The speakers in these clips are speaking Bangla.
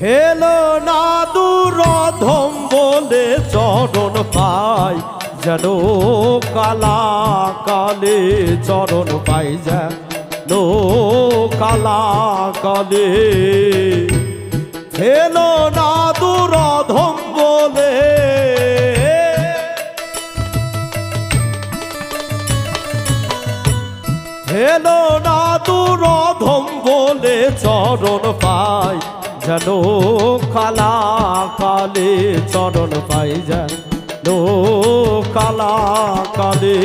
হেলো না দুরধম বলে চরণ পাই, যেন কালা কালে চরণ পাই, যেন কালা কালে হেলো না দুরধম বলে হেলো না দুরধম বলে চরণ পাই যেন কালা কালে চরণ পাই যেন। কালা কালে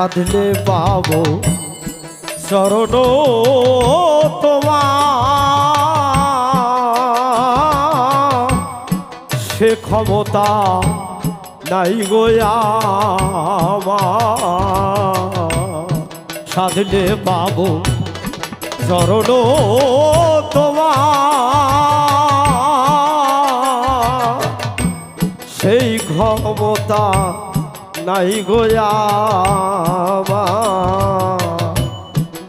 সাধলে পাবো। চরণ তোমার। সে ক্ষমতা নাই গোয়া সাধলে পাবো। চরণ তোমার। সেই ক্ষমতা নাই গোয়ামা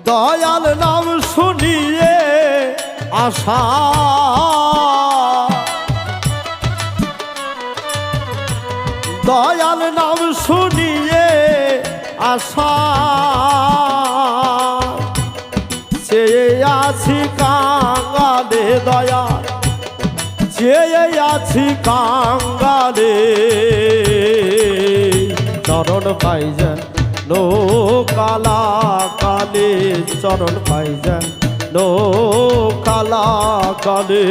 দয়াল নাম শুনিয়ে আশা। দয়াল নাম শুনিয়ে আশা। চেয়ে আছি কাঙ্গালে দয়াল চেয়ে আছি কাঙ্গালে। চরণ পাইছেন নো কালা কালে চরণ পাইছেন নো কালা কালে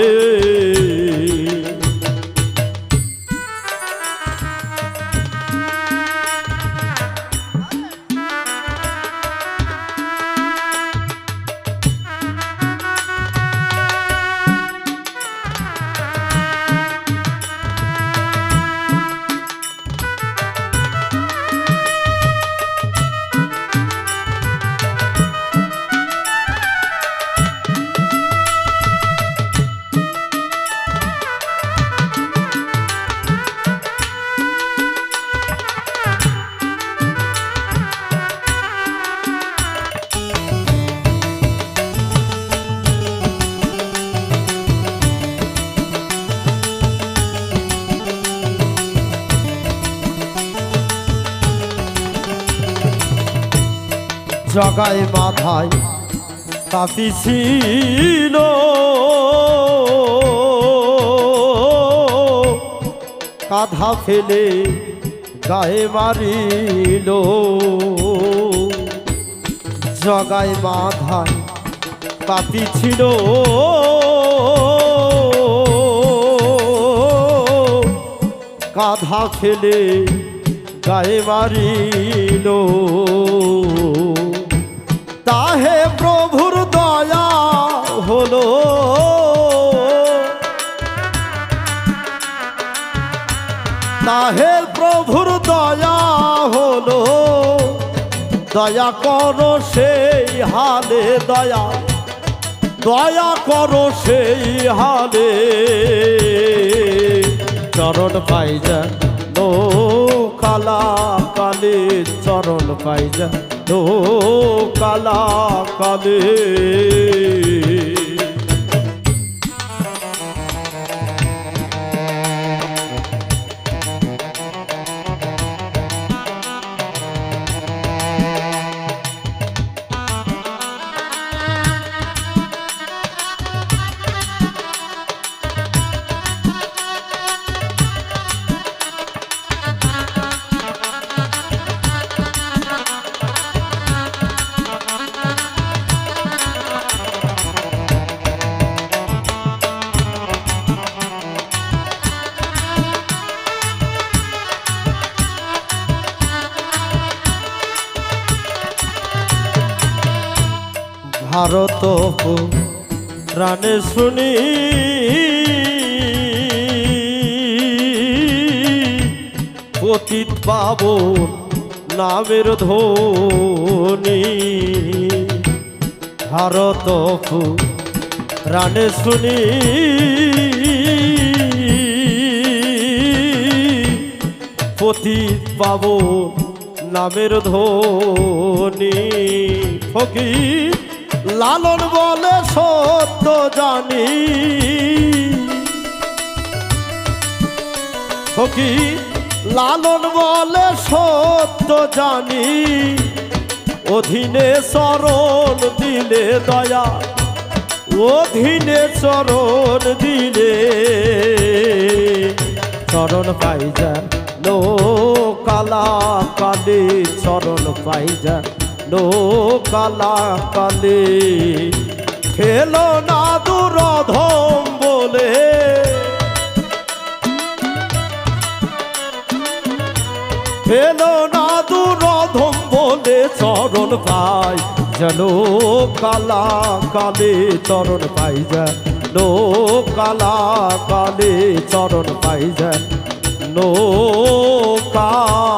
জগায় মাথায় তাতি ছিল। কাঁধা ফেলে গায়ে মারিল। জগায় মাথায় ছিল। কাঁধা ফেলে গায়ে মারিল। তাহে প্রভুর দয়া হলো। তাহে প্রভুর দয়া হলো। দয়া করো সেই হালে, দয়া। দয়া করো সেই হালে। চরণ পাই যা নো কালা কালে চরণ পাই যা। নো কালা কালে ভারত প্রাণে শুনি। পতিত পাবন নামের ধ্বনি। ভারত প্রাণে শুনি। পতিত পাবন নামের ধ্বনি। ফকির লালন বলে সত্য জানি। ফকির, লালন বলে সত্য জানি। অধীনে চরণ দিলে দয়া, অধীনে চরণ দিলে। চরণ পাই যা নো কালা কালি চরণ পাই যা। নো কালা কালি খেলো না দুরধম বলে। ফেলো না দুরধম বলে চরণ পাই যেন কালা কালে চরণ পাই যায় নো কালা কালে চরণ পাই যায় নো কালা